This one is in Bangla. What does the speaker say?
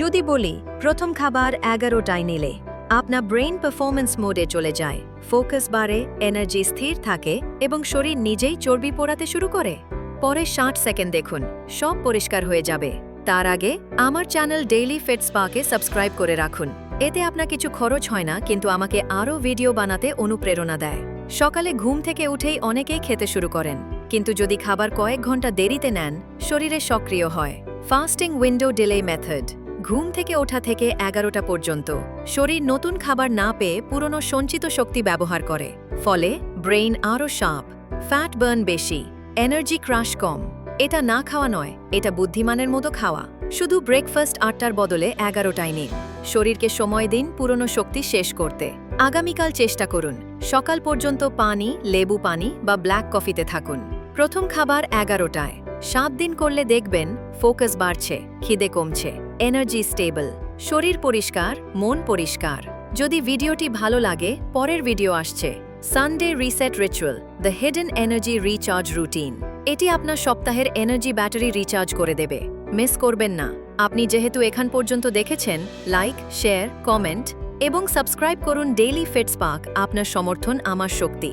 যদি বলি, প্রথম খাবার এগারোটায় নিলে আপনার ব্রেন পারফরমেন্স মোডে চলে যায়, ফোকাস বাড়ে, এনার্জি স্থির থাকে এবং শরীর নিজেই চর্বি পোড়াতে শুরু করে। পরে ষাট সেকেন্ড দেখুন, সব পরিষ্কার হয়ে যাবে। তার আগে আমার চ্যানেল ডেইলি ফিটস পাকে সাবস্ক্রাইব করে রাখুন। এতে আপনার কিছু খরচ হয় না, কিন্তু আমাকে আরও ভিডিও বানাতে অনুপ্রেরণা দেয়। সকালে ঘুম থেকে উঠেই অনেকেই খেতে শুরু করেন, কিন্তু যদি খাবার কয়েক ঘণ্টা দেরিতে নেন, শরীরে সক্রিয় হয়। Fasting window delay method. ঘুম থেকে ওঠা থেকে এগারোটা পর্যন্ত। শরীর নতুন খাবার না পেয়ে পুরনো সঞ্চিত শক্তি ব্যবহার করে। ফলে ব্রেইন আরও শার্প, ফ্যাট বার্ন বেশি, এনার্জি ক্রাশ কম। এটা না খাওয়া নয়, এটা বুদ্ধিমানের মতো খাওয়া। শুধু ব্রেকফাস্ট আটটার বদলে এগারোটায় নিন। শরীরকে সময় দিন পুরনো শক্তি শেষ করতে। আগামীকাল চেষ্টা করুন। সকাল পর্যন্ত পানি, লেবু পানি বা ব্ল্যাক কফিতে থাকুন। প্রথম খাবার এগারোটায়। সাত দিন করলে দেখবেন ফোকাস বাড়ছে, খিদে কমছে। এনার্জি স্টেবল শরীর পরিষ্কার, মন পরিষ্কার। যদি ভিডিওটি ভালো লাগে, পরের ভিডিও আসছে। Sunday reset ritual the hidden energy recharge routine এটি আপনার সপ্তাহের এনার্জি ব্যাটারি রিচার্জ করে দেবে। মিস করবেন না। আপনি যেহেতু এখান পর্যন্ত দেখেছেন লাইক শেয়ার কমেন্ট এবং সাবস্ক্রাইব করুন ডেইলি ফিটস পার্ক আপনার সমর্থন, আমার শক্তি।